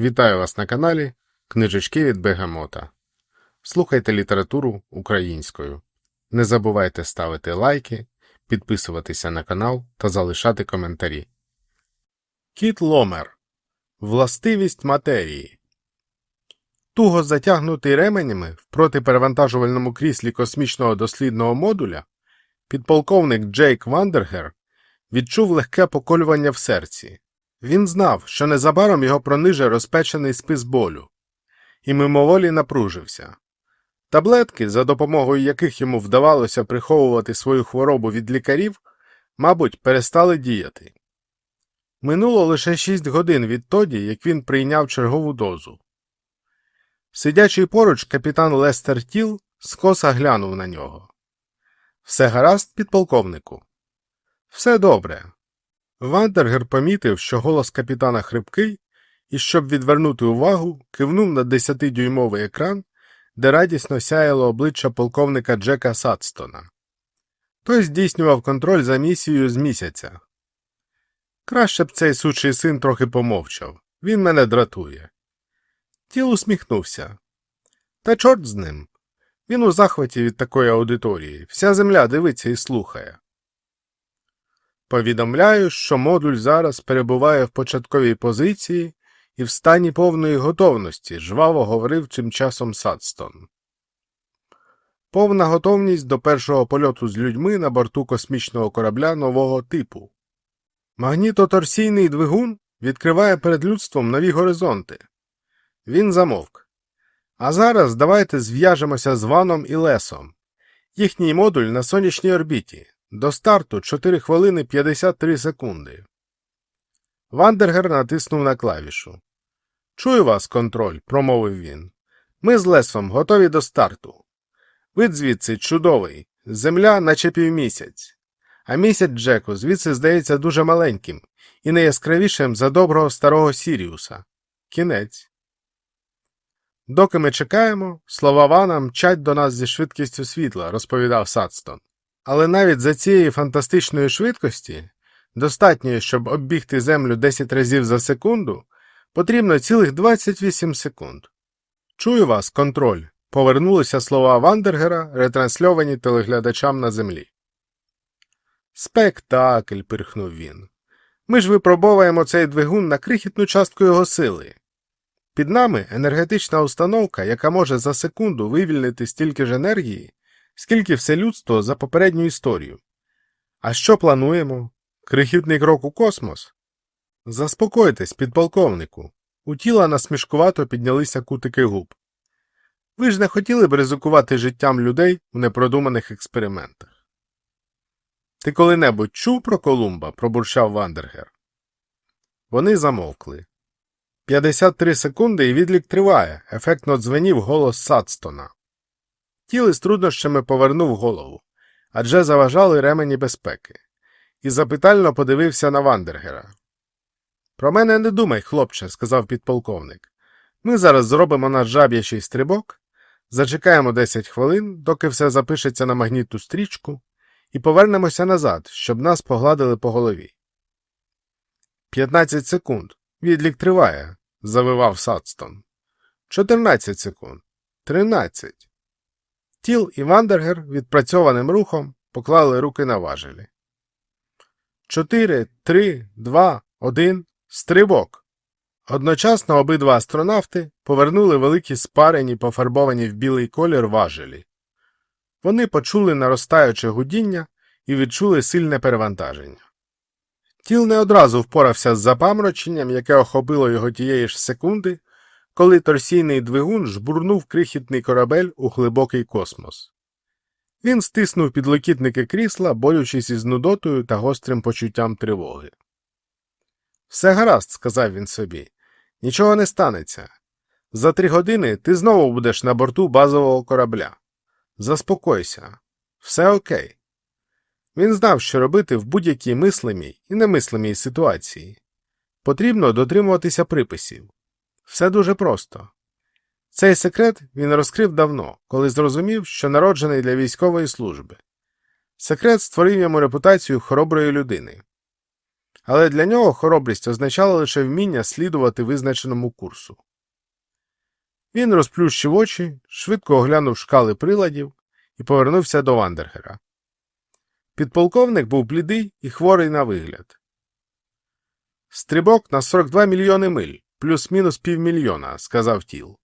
Вітаю вас на каналі Книжечки від Бегамота. Слухайте літературу українською. Не забувайте ставити лайки, підписуватися на канал та залишати коментарі. Кіт Ломер. Властивість матерії. Туго затягнутий ременями в протиперевантажувальному кріслі космічного дослідного модуля, підполковник Джейк Вандергер відчув легке поколювання в серці. Він знав, що незабаром його прониже розпечений спис болю, і мимоволі напружився. Таблетки, за допомогою яких йому вдавалося приховувати свою хворобу від лікарів, мабуть, перестали діяти. Минуло лише шість годин відтоді, як він прийняв чергову дозу. Сидячий поруч капітан Лестер Тіл скоса глянув на нього. Все гаразд, підполковнику. Все добре. Вандергер помітив, що голос капітана хрипкий, і, щоб відвернути увагу, кивнув на десятидюймовий екран, де радісно сяяло обличчя полковника Джека Садстона. Той здійснював контроль за місією з місяця. Краще б цей сучий син трохи помовчав. Він мене дратує. Тіл усміхнувся. Та чорт з ним. Він у захваті від такої аудиторії. Вся земля дивиться і слухає. Повідомляю, що модуль зараз перебуває в початковій позиції і в стані повної готовності, жваво говорив чим часом Садстон. Повна готовність до першого польоту з людьми на борту космічного корабля нового типу. Магнітоторсійний двигун відкриває перед людством нові горизонти. Він замовк. А зараз давайте зв'яжемося з Ваном і Лесом. Їхній модуль на сонячній орбіті. До старту 4 хвилини 53 секунди. Вандергер натиснув на клавішу. Чую вас, контроль, промовив він. Ми з Лесом готові до старту. Вид звідси чудовий, земля, наче півмісяць. А місяць Джеку звідси здається дуже маленьким і найяскравішим за доброго старого Сіріуса. Кінець. Доки ми чекаємо, слова Вана мчать до нас зі швидкістю світла, розповідав Садстон. Але навіть за цієї фантастичної швидкості, достатньої, щоб оббігти землю 10 разів за секунду, потрібно цілих 28 секунд. Чую вас, контроль. Повернулися слова Вандергера, ретрансльовані телеглядачам на землі. Спектакль, пирхнув він. Ми ж випробовуємо цей двигун на крихітну частку його сили. Під нами енергетична установка, яка може за секунду вивільнити стільки ж енергії, скільки все людство за попередню історію. А що плануємо? Крихітний крок у космос? Заспокойтесь, підполковнику. У тіла насмішкувато піднялися кутики губ. Ви ж не хотіли б ризикувати життям людей у непродуманих експериментах. Ти коли-небудь чув про Колумба? пробурчав Вандергер. Вони замовкли. 53 секунди і відлік триває, ефектно дзвенів голос Садстона. Тіли з труднощами повернув голову, адже заважали ремені безпеки, і запитально подивився на Вандергера. Про мене не думай, хлопче, сказав підполковник. Ми зараз зробимо наш жаб'ячий стрибок, зачекаємо 10 хвилин, доки все запишеться на магнітну стрічку, і повернемося назад, щоб нас погладили по голові. 15 секунд. Відлік триває, завивав Садстон. 14 секунд. 13. Тіл і Вандергер відпрацьованим рухом поклали руки на важелі. Чотири, три, два, один. Стрибок. Одночасно обидва астронавти повернули великі спарені, пофарбовані в білий колір важелі. Вони почули наростаюче гудіння і відчули сильне перевантаження. Тіл не одразу впорався з запамроченням, яке охопило його тієї ж секунди, коли торсійний двигун жбурнув крихітний корабель у глибокий космос. Він стиснув підлокітники крісла, борючись із нудотою та гострим почуттям тривоги. Все гаразд, сказав він собі, нічого не станеться. За три години ти знову будеш на борту базового корабля. Заспокойся, все окей. Він знав, що робити в будь-якій мислимій і немислимій ситуації. Потрібно дотримуватися приписів. Все дуже просто. Цей секрет він розкрив давно, коли зрозумів, що народжений для військової служби. Секрет створив йому репутацію хороброї людини. але для нього хоробрість означала лише вміння слідувати визначеному курсу. Він розплющив очі, швидко оглянув шкали приладів і повернувся до Вандергера. Підполковник був блідий і хворий на вигляд. Стрибок на 42 мільйони миль, плюс-мінус півмільйона, сказав тіл.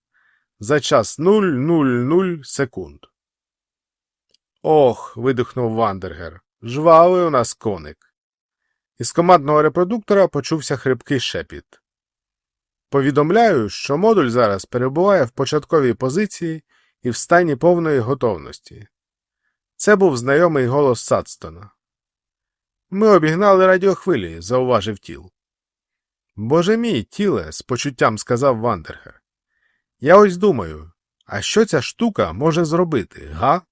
За час 0,00 секунд. Ох. видихнув Вандергер. Жвавий у нас коник. Із командного репродуктора почувся хрипкий шепіт. Повідомляю, що модуль зараз перебуває в початковій позиції і в стані повної готовності. Це був знайомий голос Садстона. Ми обігнали радіохвилі, зауважив тіл. Боже мій, тіле, з почуттям сказав Вандергер. Я ось думаю, а що ця штука може зробити, га?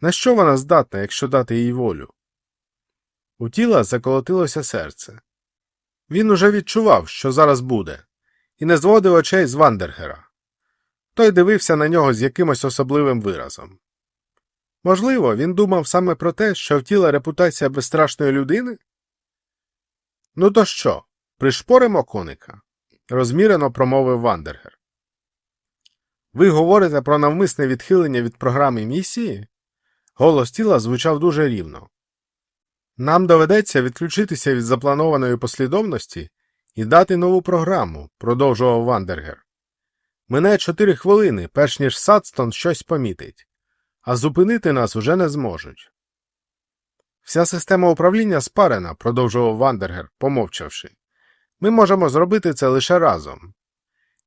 На що вона здатна, якщо дати їй волю? У тіла заколотилося серце. Він уже відчував, що зараз буде, і не зводив очей з Вандергера. Той дивився на нього з якимось особливим виразом. Можливо, він думав саме про те, що втіла репутація безстрашної людини? Ну, то що, пришпоримо коника? розмірено промовив Вандергер. Ви говорите про навмисне відхилення від програми місії? Голос тіла звучав дуже рівно. Нам доведеться відключитися від запланованої послідовності і дати нову програму, продовжував Вандергер. Мине чотири хвилини, перш ніж Садстон щось помітить, а зупинити нас уже не зможуть. Вся система управління спарена, продовжував Вандергер, помовчавши. Ми можемо зробити це лише разом.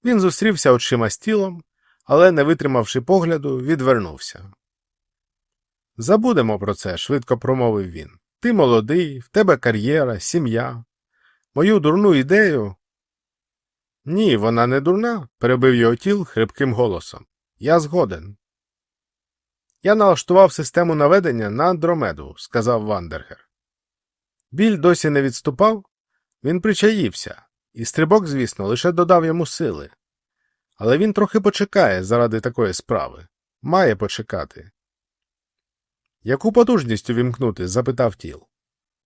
Він зустрівся очима з тілом, але, не витримавши погляду, відвернувся. Забудемо про це, швидко промовив він. Ти молодий, в тебе кар'єра, сім'я. Мою дурну ідею. Ні, вона не дурна, перебив його тіл хрипким голосом. Я згоден. Я налаштував систему наведення на Андромеду, сказав Вандергер. Біль досі не відступав, він причаївся, і стрибок, звісно, лише додав йому сили. Але він трохи почекає заради такої справи. Має почекати. Яку потужність увімкнути? запитав тіл.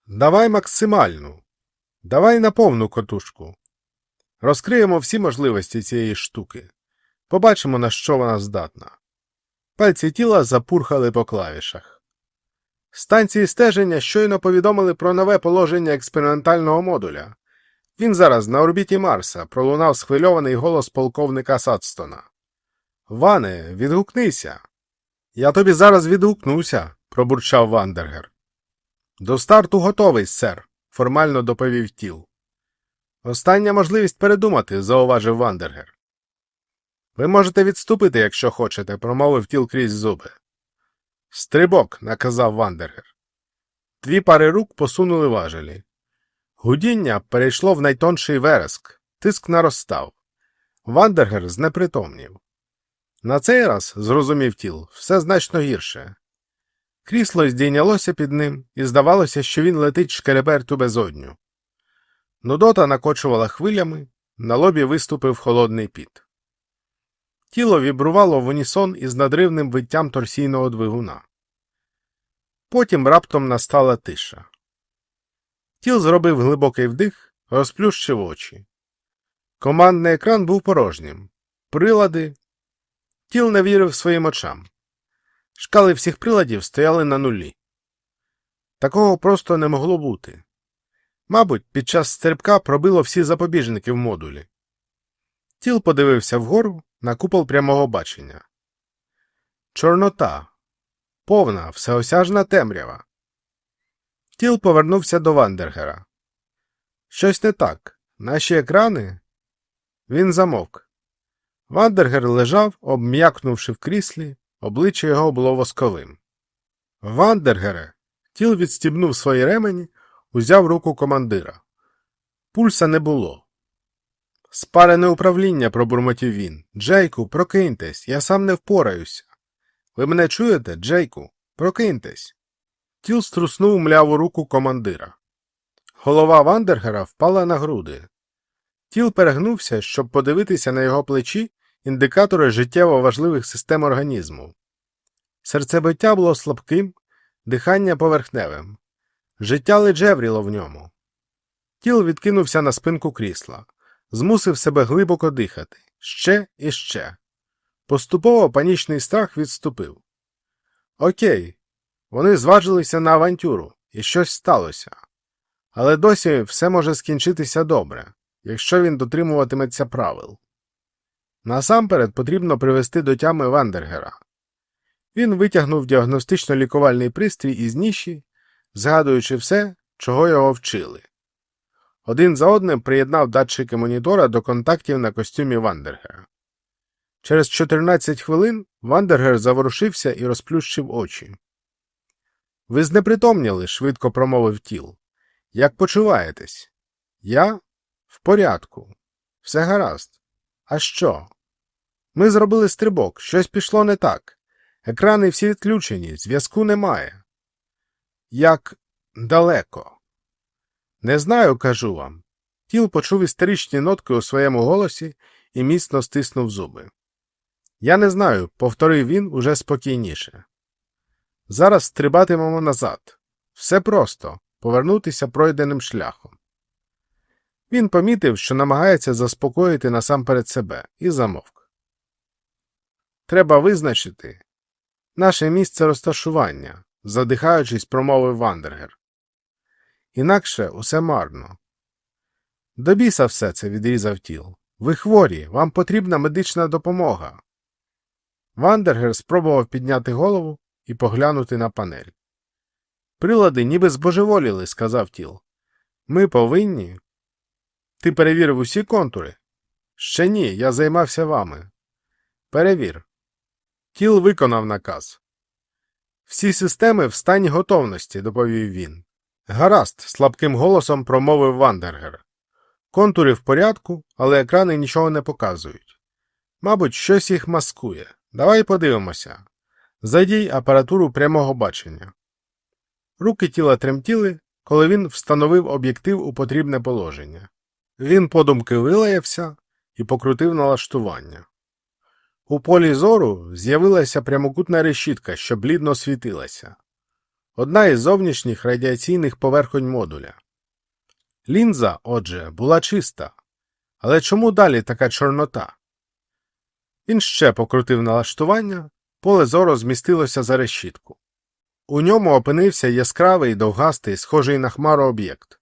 Давай максимальну. Давай на повну котушку. Розкриємо всі можливості цієї штуки. Побачимо, на що вона здатна. Пальці тіла запурхали по клавішах. Станції стеження щойно повідомили про нове положення експериментального модуля. Він зараз на орбіті Марса пролунав схвильований голос полковника Садстона. Ване, відгукнися. Я тобі зараз відгукнуся, пробурчав Вандергер. До старту готовий, сер, формально доповів тіл. Остання можливість передумати, зауважив Вандергер. Ви можете відступити, якщо хочете, промовив тіл крізь зуби. Стрибок, наказав Вандергер. Дві пари рук посунули важелі. Гудіння перейшло в найтонший вереск, тиск наростав. Вандергер знепритомнів. На цей раз, зрозумів тіл, все значно гірше. Крісло здійнялося під ним, і здавалося, що він летить шкереберту безодню. Нудота накочувала хвилями, на лобі виступив холодний піт. Тіло вібрувало в унісон із надривним виттям торсійного двигуна. Потім раптом настала тиша. Тіл зробив глибокий вдих, розплющив очі. Командний екран був порожнім. Прилади. Тіл не вірив своїм очам. Шкали всіх приладів стояли на нулі. Такого просто не могло бути. Мабуть, під час стрибка пробило всі запобіжники в модулі. Тіл подивився вгору на купол прямого бачення. Чорнота. Повна, всеосяжна темрява. Тіл повернувся до Вандергера. Щось не так. Наші екрани. Він замовк. Вандергер лежав, обм'якнувши в кріслі, обличчя його було восковим. Вандергере. Тіл відстібнув свої ремені, узяв руку командира. Пульса не було. Спарене управління, пробурмотів він. Джейку, прокиньтесь, я сам не впораюся. Ви мене чуєте, Джейку? Прокиньтесь. Тіл струснув мляву руку командира. Голова Вандергера впала на груди. Тіл перегнувся, щоб подивитися на його плечі індикатори життєво важливих систем організму. Серцебиття було слабким, дихання поверхневим. Життя лиджевріло в ньому. Тіл відкинувся на спинку крісла, змусив себе глибоко дихати, ще і ще. Поступово панічний страх відступив. Окей, вони зважилися на авантюру, і щось сталося. Але досі все може скінчитися добре, якщо він дотримуватиметься правил. Насамперед потрібно привести до тями Вандергера. Він витягнув діагностично-лікувальний пристрій із ніші, згадуючи все, чого його вчили. Один за одним приєднав датчики монітора до контактів на костюмі Вандергера. Через 14 хвилин Вандергер заворушився і розплющив очі. Ви знепритомніли, швидко промовив тіл. Як почуваєтесь? Я в порядку. Все гаразд. А що? Ми зробили стрибок, щось пішло не так. Екрани всі відключені, зв'язку немає. Як далеко. Не знаю, кажу вам. Тіл почув істеричні нотки у своєму голосі і міцно стиснув зуби. Я не знаю, повторив він уже спокійніше. Зараз стрибатимемо назад. Все просто повернутися пройденим шляхом. Він помітив, що намагається заспокоїти насамперед себе, і замовк. Треба визначити наше місце розташування, задихаючись, промовив Вандергер. Інакше усе марно. До біса все це відрізав тіл. Ви хворі, вам потрібна медична допомога. Вандергер спробував підняти голову і поглянути на панель. Прилади ніби збожеволіли, сказав тіл. Ми повинні. Ти перевірив усі контури? Ще ні, я займався вами. Перевір. Тіл виконав наказ. Всі системи в стані готовності, доповів він. Гаразд, слабким голосом промовив Вандергер. Контури в порядку, але екрани нічого не показують. Мабуть, щось їх маскує. Давай подивимося. Задій апаратуру прямого бачення. Руки тіла тремтіли, коли він встановив об'єктив у потрібне положення. Він подумки вилаявся і покрутив налаштування. У полі зору з'явилася прямокутна решітка, що блідно світилася. Одна із зовнішніх радіаційних поверхонь модуля. Лінза, отже, була чиста. Але чому далі така чорнота? Він ще покрутив налаштування, поле зору змістилося за решітку. У ньому опинився яскравий, довгастий, схожий на хмару об'єкт.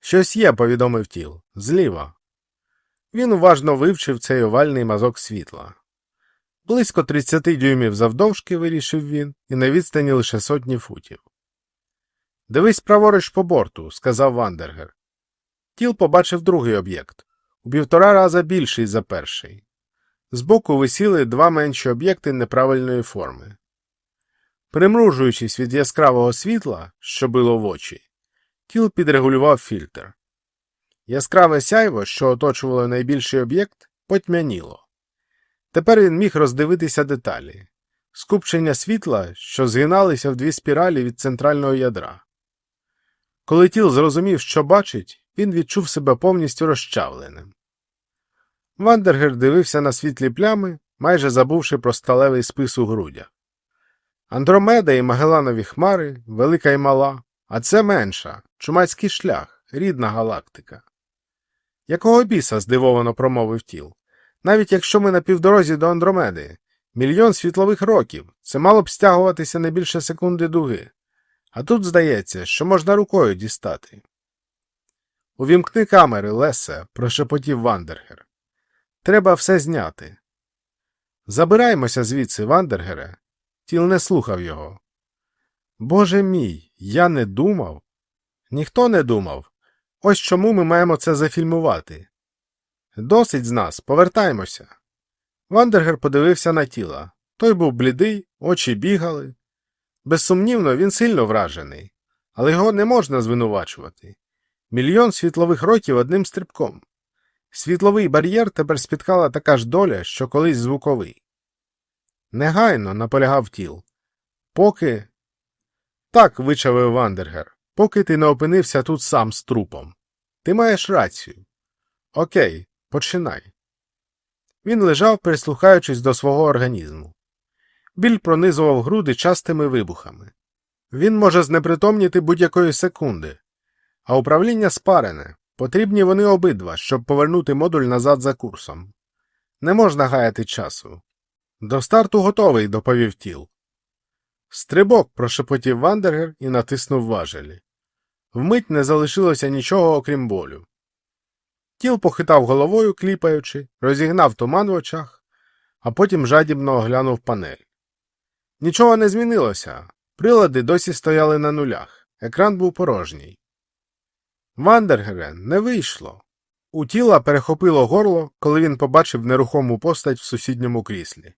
Щось є, повідомив тіл, зліва. Він уважно вивчив цей овальний мазок світла. Близько 30 дюймів завдовжки, вирішив він, і на відстані лише сотні футів. Дивись праворуч по борту, сказав Вандергер. Тіл побачив другий об'єкт у півтора раза більший за перший. Збоку висіли два менші об'єкти неправильної форми. Примружуючись від яскравого світла, що било в очі, тіл підрегулював фільтр. Яскраве сяйво, що оточувало найбільший об'єкт, потьмяніло. Тепер він міг роздивитися деталі скупчення світла, що згиналися в дві спіралі від центрального ядра. Коли тіл зрозумів, що бачить, він відчув себе повністю розчавленим. Вандергер дивився на світлі плями, майже забувши про сталевий спис у грудях. Андромеда і Магеланові хмари, велика і мала, а це менша, чумацький шлях, рідна галактика. Якого біса? здивовано промовив тіл. Навіть якщо ми на півдорозі до Андромеди, мільйон світлових років, це мало б стягуватися не більше секунди дуги. А тут здається, що можна рукою дістати. Увімкни камери, Лесе, прошепотів Вандергер. Треба все зняти. Забираймося звідси, Вандергере. Тіл не слухав його. Боже мій, я не думав. Ніхто не думав. Ось чому ми маємо це зафільмувати. Досить з нас, повертаймося. Вандергер подивився на тіла. Той був блідий, очі бігали. Безсумнівно, він сильно вражений, але його не можна звинувачувати. Мільйон світлових років одним стрибком. Світловий бар'єр тепер спіткала така ж доля, що колись звуковий. Негайно наполягав тіл. Поки. Так, вичавив Вандергер, поки ти не опинився тут сам з трупом. Ти маєш рацію. Окей, починай. Він лежав, прислухаючись до свого організму. Біль пронизував груди частими вибухами. Він може знепритомніти будь-якої секунди, а управління спарене. Потрібні вони обидва, щоб повернути модуль назад за курсом. Не можна гаяти часу. До старту готовий, доповів тіл. Стрибок, прошепотів Вандергер і натиснув важелі. Вмить не залишилося нічого, окрім болю. Тіл похитав головою, кліпаючи, розігнав туман в очах, а потім жадібно оглянув панель. Нічого не змінилося. Прилади досі стояли на нулях. Екран був порожній. Вандергерен не вийшло. У тіла перехопило горло, коли він побачив нерухому постать в сусідньому кріслі.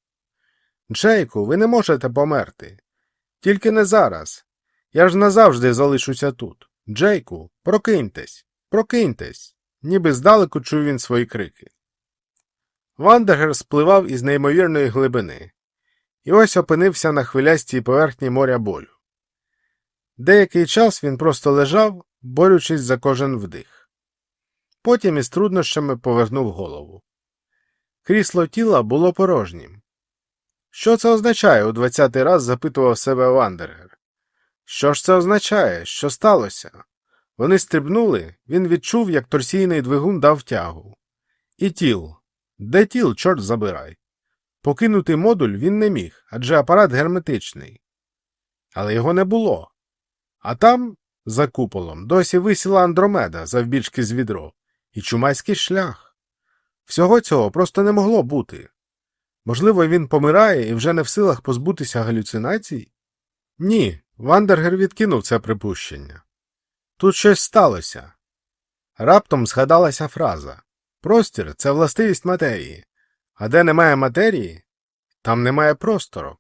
Джейку, ви не можете померти. Тільки не зараз. Я ж назавжди залишуся тут. Джейку, прокиньтесь, прокиньтесь, ніби здалеку чув він свої крики. Вандергер спливав із неймовірної глибини, і ось опинився на хвилястій поверхні моря болю. Деякий час він просто лежав, борючись за кожен вдих. Потім із труднощами повернув голову. Крісло тіла було порожнім. Що це означає? у двадцятий раз запитував себе Вандергер. Що ж це означає? Що сталося? Вони стрибнули, він відчув, як торсійний двигун дав тягу. І тіл. Де тіл, чорт забирай. Покинути модуль він не міг, адже апарат герметичний. Але його не було. А там, за куполом, досі висіла Андромеда завбільшки з відро, і чумайський шлях. Всього цього просто не могло бути. Можливо, він помирає і вже не в силах позбутися галюцинацій? Ні, Вандергер відкинув це припущення. Тут щось сталося. Раптом згадалася фраза Простір це властивість матерії, а де немає матерії, там немає простору.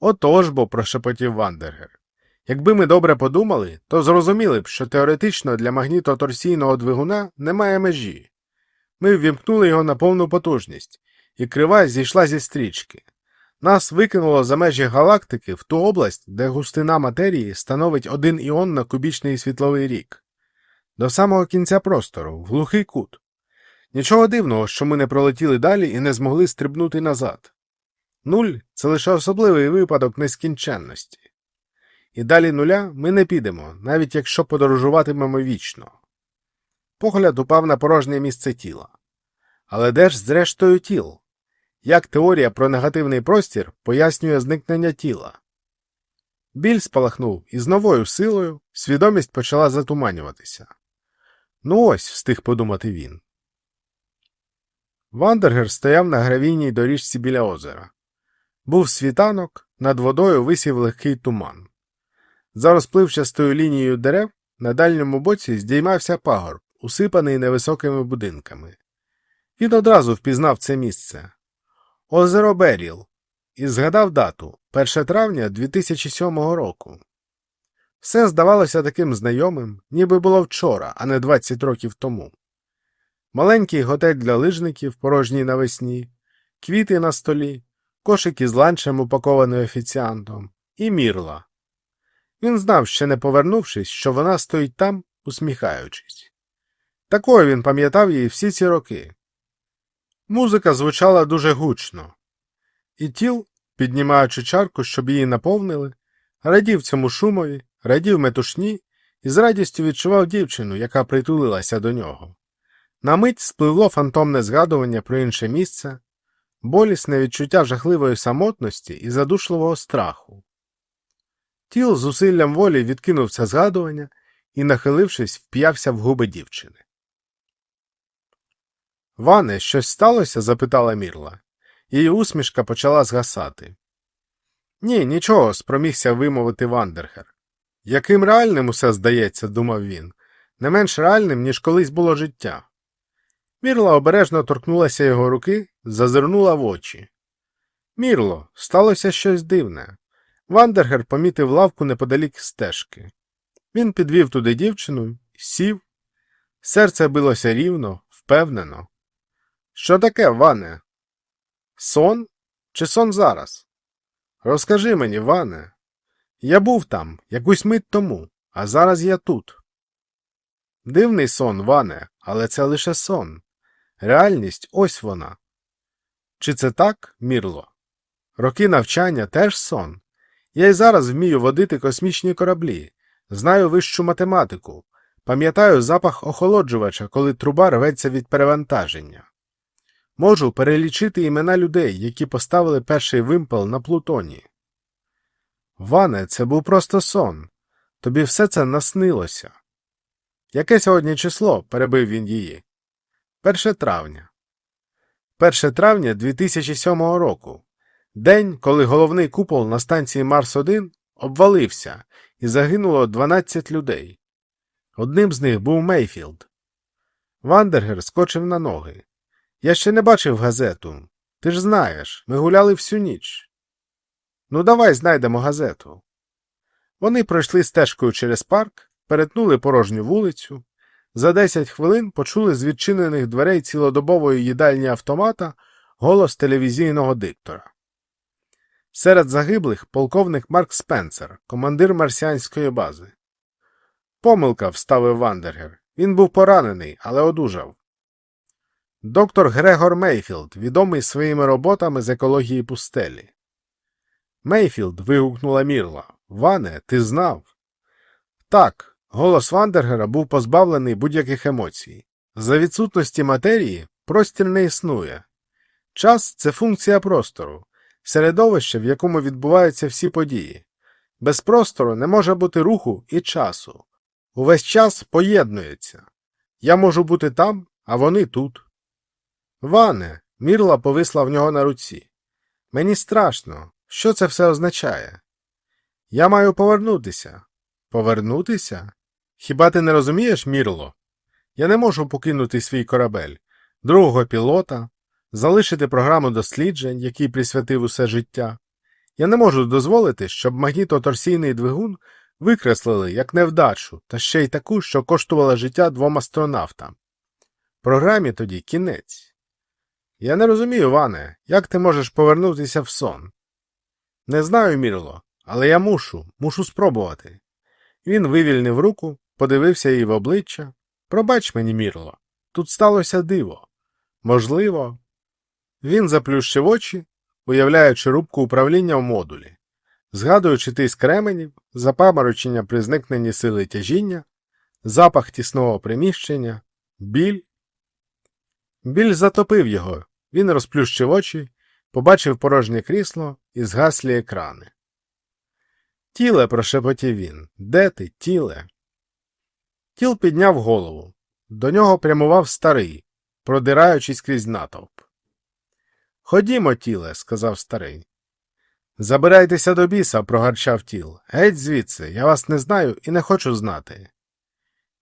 Отож бо, прошепотів Вандергер. Якби ми добре подумали, то зрозуміли б, що теоретично для магнітоторсійного двигуна немає межі. Ми ввімкнули його на повну потужність, і крива зійшла зі стрічки. Нас викинуло за межі галактики в ту область, де густина матерії становить один іон на кубічний світловий рік, до самого кінця простору, в глухий кут. Нічого дивного, що ми не пролетіли далі і не змогли стрибнути назад. Нуль це лише особливий випадок нескінченності. І далі нуля ми не підемо, навіть якщо подорожуватимемо вічно. Погляд упав на порожнє місце тіла. Але де ж, зрештою, тіл? Як теорія про негативний простір пояснює зникнення тіла? Біль спалахнув і з новою силою свідомість почала затуманюватися. Ну ось, встиг подумати він. Вандергер стояв на гравійній доріжці біля озера. Був світанок, над водою висів легкий туман. За розпливчастою лінією дерев на дальньому боці здіймався пагорб, усипаний невисокими будинками. Він одразу впізнав це місце озеро Беріл і згадав дату 1 травня 2007 року. Все здавалося таким знайомим, ніби було вчора, а не 20 років тому. Маленький готель для лижників, порожній навесні, квіти на столі, кошики з ланчем, упакований офіціантом, і мірла. Він знав, ще не повернувшись, що вона стоїть там, усміхаючись. Такою він пам'ятав її всі ці роки. Музика звучала дуже гучно, і тіл, піднімаючи чарку, щоб її наповнили, радів цьому шумові, радів метушні і з радістю відчував дівчину, яка притулилася до нього. На мить спливло фантомне згадування про інше місце, болісне відчуття жахливої самотності і задушливого страху. Тіл з зусиллям волі відкинув це згадування і, нахилившись, вп'явся в губи дівчини. Ване, щось сталося? запитала Мірла. Її усмішка почала згасати. Ні, нічого, спромігся вимовити Вандергер. Яким реальним усе здається, думав він, не менш реальним, ніж колись було життя. Мірла обережно торкнулася його руки, зазирнула в очі. Мірло, сталося щось дивне. Вандергер помітив лавку неподалік стежки. Він підвів туди дівчину, сів. Серце билося рівно, впевнено. Що таке, Ване? Сон? Чи сон зараз? Розкажи мені, Ване. Я був там, якусь мить тому, а зараз я тут. Дивний сон, Ване, але це лише сон. Реальність ось вона. Чи це так, Мірло? Роки навчання теж сон. Я й зараз вмію водити космічні кораблі, знаю вищу математику, Пам'ятаю запах охолоджувача, коли труба рветься від перевантаження. Можу перелічити імена людей, які поставили перший вимпел на Плутоні. Ване, це був просто сон. Тобі все це наснилося. Яке сьогодні число? перебив він її. Перше травня. 1 травня 2007 року. День, коли головний купол на станції Марс 1 обвалився і загинуло 12 людей. Одним з них був Мейфілд. Вандергер скочив на ноги. Я ще не бачив газету. Ти ж знаєш, ми гуляли всю ніч. Ну, давай знайдемо газету. Вони пройшли стежкою через парк, перетнули порожню вулицю. За 10 хвилин почули з відчинених дверей цілодобової їдальні автомата голос телевізійного диктора. Серед загиблих полковник Марк Спенсер, командир марсіанської бази. Помилка, вставив Вандергер. Він був поранений, але одужав. Доктор Грегор Мейфілд, відомий своїми роботами з екології пустелі. Мейфілд. вигукнула Мірла. Ване, ти знав? Так, голос Вандергера був позбавлений будь-яких емоцій. За відсутності матерії простір не існує. Час це функція простору, середовище, в якому відбуваються всі події. Без простору не може бути руху і часу. Увесь час поєднується. Я можу бути там, а вони тут. Ване, мірла повисла в нього на руці. Мені страшно. Що це все означає? Я маю повернутися. Повернутися? Хіба ти не розумієш, Мірло? Я не можу покинути свій корабель, другого пілота, залишити програму досліджень, який присвятив усе життя. Я не можу дозволити, щоб магнітоторсійний двигун викреслили як невдачу, та ще й таку, що коштувала життя двом астронавтам. Програмі тоді кінець. Я не розумію, Ване, як ти можеш повернутися в сон? Не знаю, Мірло, але я мушу, мушу спробувати. Він вивільнив руку, подивився їй в обличчя. Пробач мені, Мірло, тут сталося диво. Можливо. Він заплющив очі, уявляючи рубку управління в модулі, згадуючи тиск ременів, запаморочення при зникненні сили тяжіння, запах тісного приміщення, біль. Біль затопив його, він розплющив очі, побачив порожнє крісло і згаслі екрани. Тіле, прошепотів він. Де ти, тіле? Тіл підняв голову. До нього прямував старий, продираючись крізь натовп. Ходімо, тіле, сказав старий. Забирайтеся до біса, прогарчав тіл. Геть звідси, я вас не знаю і не хочу знати.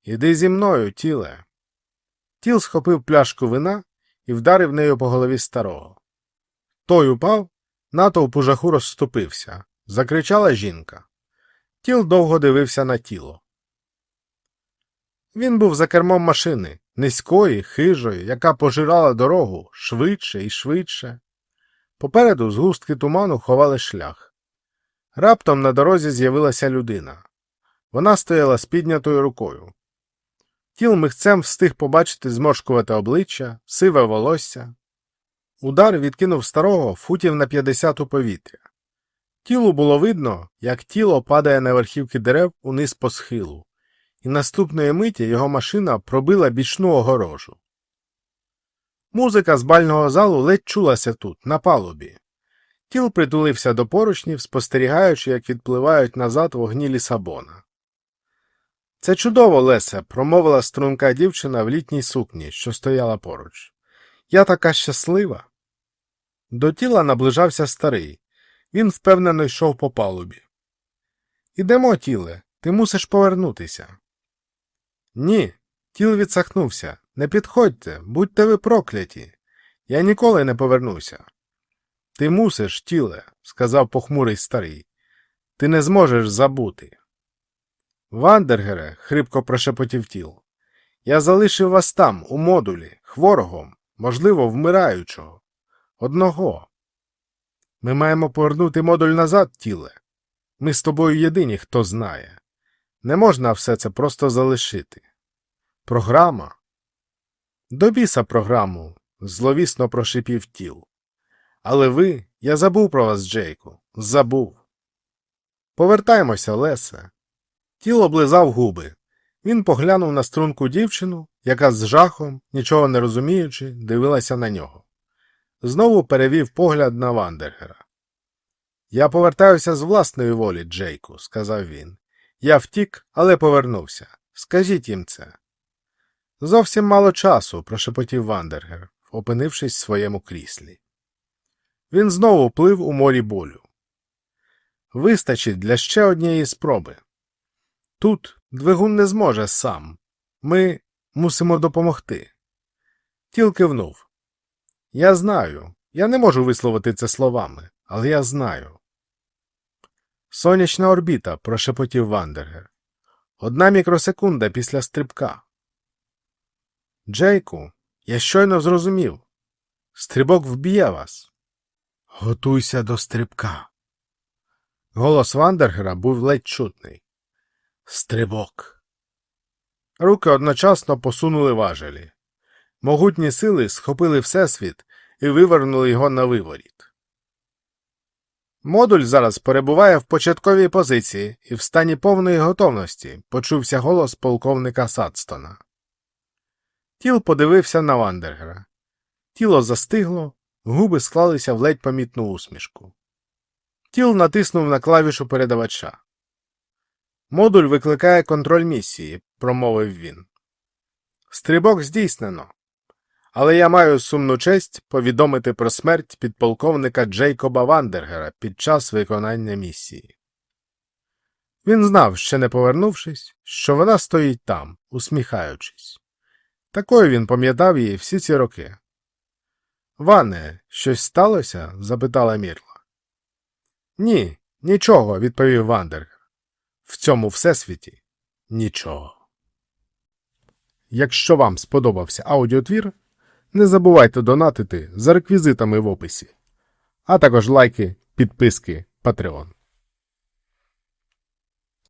Іди зі мною, тіле. Тіл схопив пляшку вина і вдарив нею по голові старого. Той упав, натовп у жаху розступився. Закричала жінка. Тіл довго дивився на тіло. Він був за кермом машини, низької, хижої, яка пожирала дорогу швидше і швидше. Попереду згустки туману ховали шлях. Раптом на дорозі з'явилася людина. Вона стояла з піднятою рукою. Тіл михцем встиг побачити зморшкувате обличчя, сиве волосся. Удар відкинув старого футів на 50 у повітря. Тілу було видно, як тіло падає на верхівки дерев униз по схилу, і наступної миті його машина пробила бічну огорожу. Музика з бального залу ледь чулася тут, на палубі. Тіл притулився до поручнів, спостерігаючи, як відпливають назад вогні Лісабона. Це чудово, Лесе, промовила струнка дівчина в літній сукні, що стояла поруч. Я така щаслива. До тіла наближався старий. Він впевнено йшов по палубі. Ідемо, тіле, ти мусиш повернутися. Ні, тіл відсахнувся. Не підходьте, будьте ви прокляті. Я ніколи не повернуся. Ти мусиш, тіле, сказав похмурий старий. Ти не зможеш забути. Вандергере, хрипко прошепотів тіл. Я залишив вас там, у модулі, хворого, можливо, вмираючого. Одного. Ми маємо повернути модуль назад, тіле. Ми з тобою єдині, хто знає. Не можна все це просто залишити. Програма. До біса програму, зловісно прошипів тіл. Але ви, я забув про вас, Джейку, забув. Повертаймося, Лесе. Тіл облизав губи. Він поглянув на струнку дівчину, яка з жахом, нічого не розуміючи, дивилася на нього. Знову перевів погляд на Вандергера. Я повертаюся з власної волі, Джейку, сказав він. Я втік, але повернувся. Скажіть їм це. Зовсім мало часу, прошепотів Вандергер, опинившись в своєму кріслі. Він знову плив у морі болю. Вистачить для ще однієї спроби. Тут двигун не зможе сам. Ми мусимо допомогти. Тіл кивнув. Я знаю. Я не можу висловити це словами, але я знаю. Сонячна орбіта, прошепотів Вандергер. Одна мікросекунда після стрибка. Джейку, я щойно зрозумів. Стрибок вб'є вас. Готуйся до стрибка. Голос Вандергера був ледь чутний. Стрибок. Руки одночасно посунули важелі. Могутні сили схопили Всесвіт і вивернули його на виворіт. Модуль зараз перебуває в початковій позиції і в стані повної готовності, почувся голос полковника Садстона. Тіл подивився на Вандергера. Тіло застигло, губи склалися в ледь помітну усмішку. Тіл натиснув на клавішу передавача. Модуль викликає контроль місії, промовив він. Стрибок здійснено. Але я маю сумну честь повідомити про смерть підполковника Джейкоба Вандергера під час виконання місії. Він знав, ще не повернувшись, що вона стоїть там, усміхаючись. Такою він пам'ятав її всі ці роки. Ване, щось сталося? запитала Мірла. Ні, нічого, відповів Вандергер. В цьому всесвіті нічого. Якщо вам сподобався аудіотвір, не забувайте донатити за реквізитами в описі, а також лайки, підписки, Patreon.